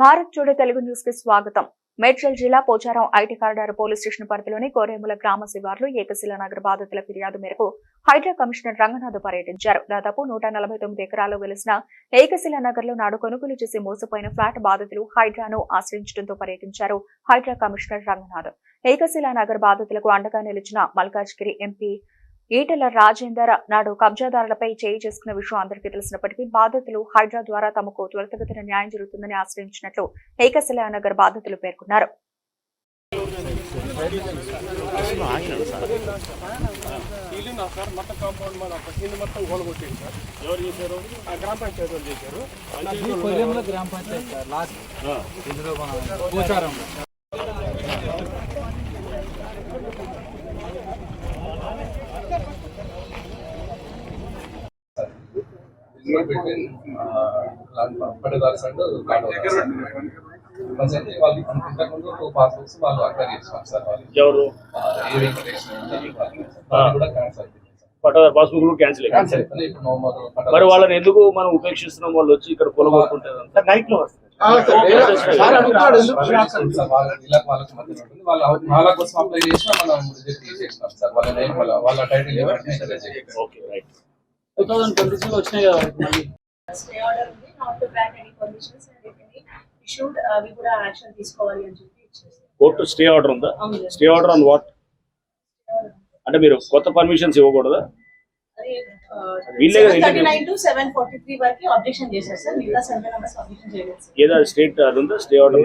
భారత్ చూడే తెలుగు న్యూస్కి స్వాగతం. మేడ్చల్ జిల్లా Pocharam IT corridor police station పరిధిలోని కోరేముల గ్రామ శివార్లు ఏకశిల నగర బాధితుల ఫిర్యాదు మేరకు హైడ్రా కమిషనర్ రంగనాథ్ పర్యటించారు. దాదాపు నూట నలభై తొమ్మిది ఎకరాలు వెలిసిన ఏకశిల నగర్లో నాడు కొనుగోలు చేసి మోసపోయిన ఫ్లాట్ బాధితులు హైడ్రాను ఆశ్రయించడంతో పర్యటించారు హైడ్రా కమిషనర్ రంగనాథ్. ఏకశిల నగర్ బాధితులకు అండగా నిలిచిన మల్కాజ్గిరి ఎంపీ ఈటెల రాజేందర్ నాడు కబ్జాదారులపై చేయి చేసుకున్న విషయం అందరికీ తెలిసినప్పటికీ బాధితులు హైడ్రా ద్వారా తమకు త్వరితగతిన న్యాయం జరుగుతుందని ఆశ్రయించినట్లు ఏకశిలా నగర్ బాధితులు పేర్కొన్నారు. ఇల్లు నా సార్ మొత్తం కాంపౌండ్ మన కింద మొత్తం గోడ కొట్టింది సార్ ఎవరు చేశారు ఆ గ్రామ పంచాయతీ వాళ్ళు చేశారు ఈ కొయ్యంలో గ్రామ పంచాయతీ సార్ లాస్ట్. ఇందులో మన పట్టదారు సైడ్ ప్రజెంట్ వాళ్ళు ఇంతకుముందు సార్ వాళ్ళు. ఎవరు? ఏ వెంకటేశ్వర కూడా. పట్టాదారు పాస్బుక్ కూడా క్యాన్సిల్ మోర్ వాళ్ళని ఎందుకు మనం ఉపేక్షిస్తున్నాం? వాళ్ళు వచ్చి ఇక్కడ కొలగొట్టుకుంటారు నైట్లో సార్ వాళ్ళ వాళ్ళ వాళ్ళ కోసం అప్లై చేసినా మనం రిజెక్ట్ చేసేసినాం సార్. వాళ్ళ name, వాళ్ళ వాళ్ళ title right two thousand twenty లో వచ్చినాయి కదా మళ్ళీ. స్టే ఆర్డర్ ఉంది not to grant any permissions and if any issued అవి కూడా యాక్షన్ తీసుకోవాలి అని చెప్పి ఇచ్చేసారు. కోర్టు స్టే ఆర్డర్ ఉందా? అవును. స్టే ఆర్డర్ ఆన్ వాట్ అంటే మీరు కొత్త పర్మిషన్స్ ఇవ్వకూడదా? అది వీళ్ళే కదా seven thirty Indian nine to seven forty three వరకు అబ్జెక్షన్ చేశారు సార్. మిగతా సెవెన్ మెంబర్స్ అబ్జెక్షన్ చేయలేదు సార్. ఏదో స్టేట్ అది ఉందా? Stay order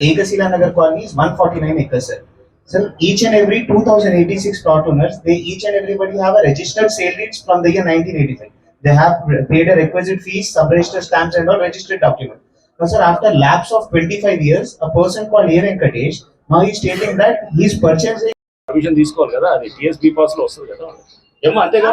Ekasila Nagar colony is 149 acres, sir. So each and every 2086 plot owners, they each and everybody have a registered sale deeds from the year 1985. They have paid a requisite fees, sub-register stamps and all registered document. Now, sir, after lapse of 25 years, a person called A. Venkatesh, now he's stating that he's purchasing permission తీసుకోవాలి కదా అది TSB పాస్లో వస్తుంది కదా. ఏమో అంతే కదా?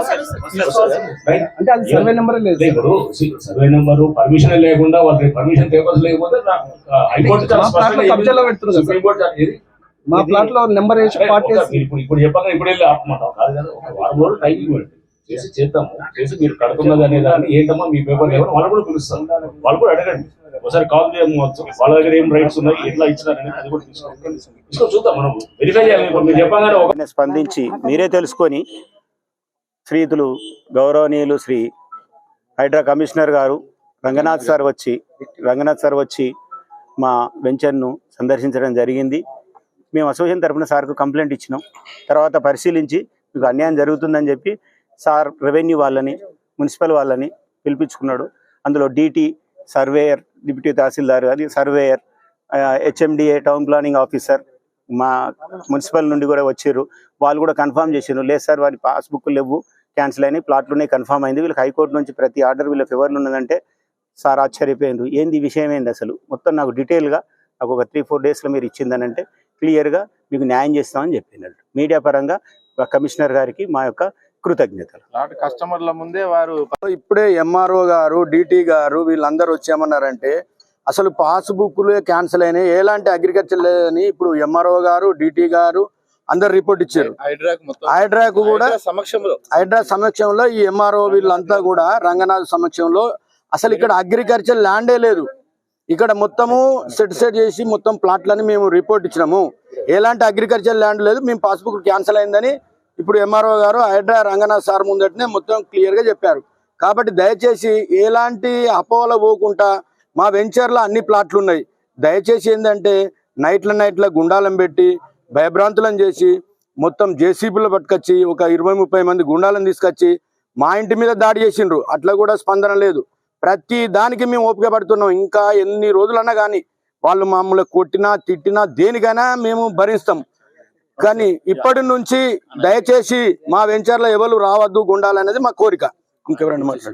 అంటే అది సర్వే నెంబర్ లేదు. ఇప్పుడు సర్వే నెంబర్ పర్మిషన్ లేకుండా వాళ్ళకి పర్మిషన్ పేపర్స్ లేకపోతే హైకోర్టు చాలా మా ప్లాట్లో స్పష్టంగా కబ్జాలో పెడుతున్నారు కదా. సుప్రీం కోర్టు చాలా- ఏది? మా ప్లాట్లో నెంబర్ వేసి పార్టీ ఇప్పుడు ఇప్పుడు చెప్పగా ఇప్పుడు వెళ్ళి ఆపమంటాం. కాదు కదా ఒక వారం రోజులు టైం ఇవ్వండి. చేసి చేద్దాము. చేసి మీరు కడుతున్నది అనే దాన్ని ఏంటమ్మా మీ పేపర్ ఏమో వాళ్ళు కూడా పిలుస్తాం. వాళ్ళు కూడా అడగండి. ఒకసారి కాల్ చేయవచ్చు వాళ్ళ దగ్గర ఏం రైట్స్ ఉన్నాయి ఎట్లా ఇచ్చినారని అది కూడా తీసుకో చూద్దాం మనం. వెరిఫై చేయాలి. మీరు చెప్పగానే స్పందించి మీరే తెలుసుకొని శ్రీతులు గౌరవనీయులు శ్రీ హైడ్రా కమిషనర్ గారు రంగనాథ్ సార్ వచ్చి రంగనాథ్ సార్ వచ్చి మా వెంచర్ను సందర్శించడం జరిగింది. మేము అసోసియేషన్ తరపున సార్కు కంప్లైంట్ ఇచ్చినాం. తర్వాత పరిశీలించి మీకు అన్యాయం జరుగుతుందని చెప్పి సార్ రెవెన్యూ వాళ్ళని మున్సిపల్ వాళ్ళని పిలిపించుకున్నాడు. అందులో డీటీ సర్వేయర్ డిప్యూటీ తహసీల్దార్ అది surveyor HMDA town planning officer మా మున్సిపల్ నుండి కూడా వచ్చారు వాళ్ళు కూడా కన్ఫర్మ్ చేసారు లేదు సార్ వారి పాస్బుక్ లేవు క్యాన్సిల్ అయినాయి ప్లాట్లోనే కన్ఫర్మ్ అయింది. వీళ్ళకి హైకోర్టు నుంచి ప్రతి ఆర్డర్ వీళ్ళ ఫేవర్లు ఉన్నదంటే సార్ ఆశ్చర్యపోయిండ్రు. ఏంది విషయం ఏంది అసలు? మొత్తం నాకు డీటెయిల్గా నాకు ఒక త్రీ ఫోర్ డేస్లో మీరు ఇచ్చిందనంటే క్లియర్గా మీకు న్యాయం చేస్తామని చెప్పినట్టు మీడియా పరంగా కమిషనర్ గారికి మా యొక్క కృతజ్ఞతలు. అలాంటి కస్టమర్ల ముందే వారు ఇప్పుడే ఎంఆర్ఓ గారు డిటి గారు వీళ్ళందరూ వచ్చేమన్నారంటే అసలు పాస్బుక్లే క్యాన్సిల్ అయినాయి. ఎలాంటి అగ్రికల్చర్ లేదని ఇప్పుడు ఎంఆర్ఓ గారు డిటి గారు అందరు రిపోర్ట్ ఇచ్చారు. హైడ్రాక్ కూడా సమక్షంలో. హైడ్రా సమక్షంలో ఈ ఎంఆర్ఓ వీళ్ళంతా కూడా రంగనాథ్ సమక్షంలో అసలు ఇక్కడ అగ్రికల్చర్ ల్యాండే లేదు. ఇక్కడ మొత్తము సెట్ సెట్ చేసి మొత్తం ప్లాట్లని మేము రిపోర్ట్ ఇచ్చినాము. ఎలాంటి అగ్రికల్చర్ ల్యాండ్ లేదు. మేము పాస్బుక్ క్యాన్సిల్ అయిందని ఇప్పుడు ఎంఆర్ఓ గారు హైడ్రా రంగనాథ్ సార్ ముందటనే మొత్తం క్లియర్గా చెప్పారు. కాబట్టి దయచేసి ఎలాంటి అపోహల పోకుండా మా వెంచర్లో అన్ని ప్లాట్లు ఉన్నాయి. దయచేసి ఏంటంటే నైట్ల నైట్ల గుండాలం పెట్టి భయభ్రాంతులను చేసి మొత్తం జేసీబీలు పట్టుకొచ్చి ఒక ఇరవై ముప్పై మంది గుండాలను తీసుకొచ్చి మా ఇంటి మీద దాడి చేసిండ్రు. అట్లా కూడా స్పందన లేదు. ప్రతి దానికి మేము ఓపిక పడుతున్నాం. ఇంకా ఎన్ని రోజులన్నా కానీ వాళ్ళు మమ్మల్ని కొట్టినా తిట్టినా దేనికైనా మేము భరిస్తాం. కానీ ఇప్పటి నుంచి దయచేసి మా వెంచర్లో ఎవరు రావద్దు గుండాలనేది మా కోరిక. ఇంకెవరండి మాట్లాడు.